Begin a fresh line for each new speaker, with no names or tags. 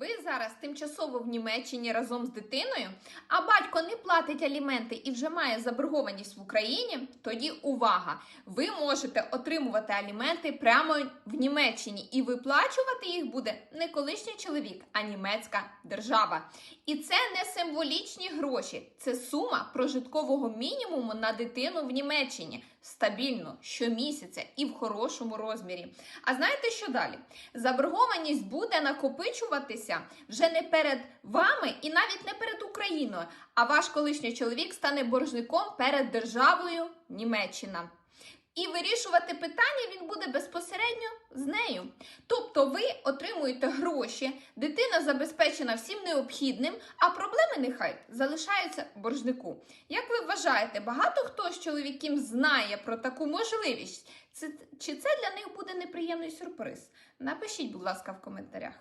Ви зараз тимчасово в Німеччині разом з дитиною, а батько не платить аліменти і вже має заборгованість в Україні. Тоді увага! Ви можете отримувати аліменти прямо в Німеччині, і виплачувати їх буде не колишній чоловік, а німецька держава. І це не символічні гроші, це сума прожиткового мінімуму на дитину в Німеччині стабільно щомісяця і в хорошому розмірі. А знаєте, що далі? Заборгованість буде накопичуватися вже не перед вами і навіть не перед Україною, а ваш колишній чоловік стане боржником перед державою Німеччина. І вирішувати питання він буде безпосередньо з нею. Тобто ви отримуєте гроші, дитина забезпечена всім необхідним, а проблеми нехай залишаються боржнику. Як ви вважаєте, багато хто з чоловіків знає про таку можливість? Чи це для них буде неприємний сюрприз? Напишіть, будь ласка, в коментарях.